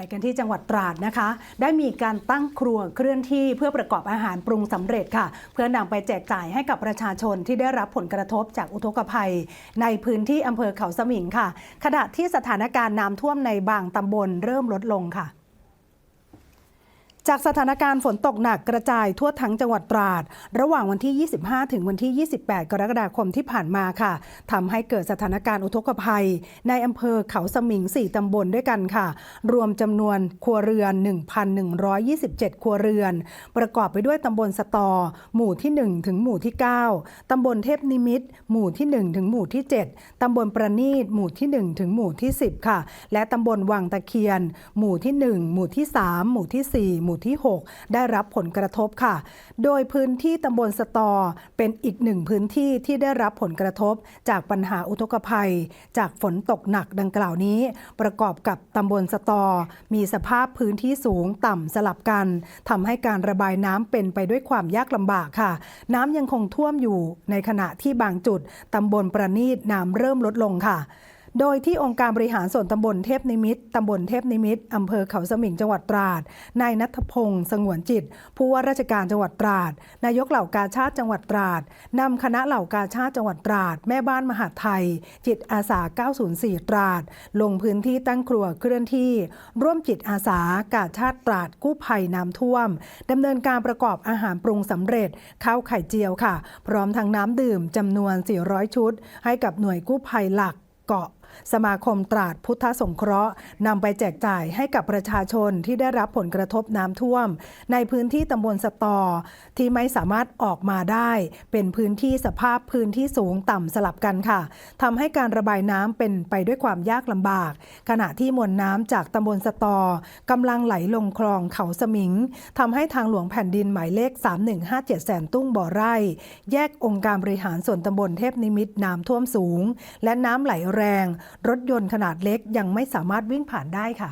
ไปกันที่จังหวัดตราดนะคะ ได้มีการตั้งครัวเคลื่อนที่เพื่อประกอบอาหารปรุงสำเร็จค่ะ เพื่อนำไปแจกจ่ายให้กับประชาชนที่ได้รับผลกระทบจากอุทกภัย ในพื้นที่อำเภอเขาสมิงค่ะ ขณะที่สถานการณ์น้ำท่วมในบางตำบลเริ่มลดลงค่ะ จากสถานการณ์ฝนตกหนักกระจายทั่วทั้งจังหวัดตราด ระหว่างวันที่ 25 ถึงวันที่ 28 กรกฎาคมที่ผ่านมาค่ะทำให้เกิดสถานการณ์อุทกภัย ในอำเภอเขาสมิง 4 ตำบลด้วยกันค่ะ รวมจำนวนครัวเรือน 1,127 ครัวเรือน ประกอบไปด้วยตำบลสตอ หมู่ที่ 1 ถึงหมู่ที่ 9 ตำบลเทพนิมิต หมู่ที่ 1 ถึงหมู่ที่ 7 ตำบลประณีต หมู่ที่ 1 ถึงหมู่ที่ 10 ค่ะ และตำบลวังตะเคียน หมู่ที่ 1 หมู่ที่ 3 หมู่ที่4หมู่ที่ 6 ได้รับผลกระทบค่ะ โดยพื้นที่ตำบลสตอเป็นอีกหนึ่งพื้นที่ที่ได้รับผลกระทบจากปัญหาอุทกภัย จากฝนตกหนักดังกล่าวนี้ ประกอบกับตำบลสตอ มีสภาพพื้นที่สูงต่ำสลับกันทำให้การระบายน้ำเป็นไปด้วยความยากลำบากค่ะ น้ำยังคงท่วมอยู่ในขณะที่บางจุดตำบลประณีตน้ำเริ่มลดลงค่ะ โดยที่องค์การบริหารส่วนตำบลเทพนิมิตรตำบลเทพนิมิตรอำเภอเขาสมิงจังหวัดตราด นายนัทพงศ์สงวนจิต ผู้ว่าราชการจังหวัดตราด นายกเหล่ากาชาติจังหวัดตราดนำคณะเหล่ากาชาติจังหวัดตราด แม่บ้านมหาไทย จิตอาสา 904 ตราด ลงพื้นที่ตั้งครัวเคลื่อนที่ ร่วมจิตอาสากาชาติตราดกู้ภัยน้ำท่วมดำเนินการประกอบอาหารปรุงสำเร็จข้าวไข่เจียวค่ะ พร้อมทั้งน้ำดื่มจำนวน 400 ชุด ให้กับหน่วยกู้ภัยหลักเกาะ สมาคมตราดพุทธสงเคราะห์นำไปแจกจ่ายให้กับประชาชนที่ได้รับผลกระทบน้ำท่วม ในพื้นที่ตำบลสตอ ที่ไม่สามารถออกมาได้ เป็นพื้นที่สภาพพื้นที่สูงต่ำสลับกันค่ะทำให้การระบายน้ำเป็นไปด้วยความยากลำบาก ขณะที่มวลน้ำจากตำบลสตอกำลังไหลลงคลองเขาสมิงทำให้ทางหลวงแผ่นดินหมายเลข 3157 แสนตุ้งบ่อไร่ แยกองค์การบริหารส่วนตำบลเทพนิมิตน้ำท่วมสูง และน้ำไหลแรงรถยนต์ขนาดเล็กยังไม่สามารถวิ่งผ่านได้ค่ะ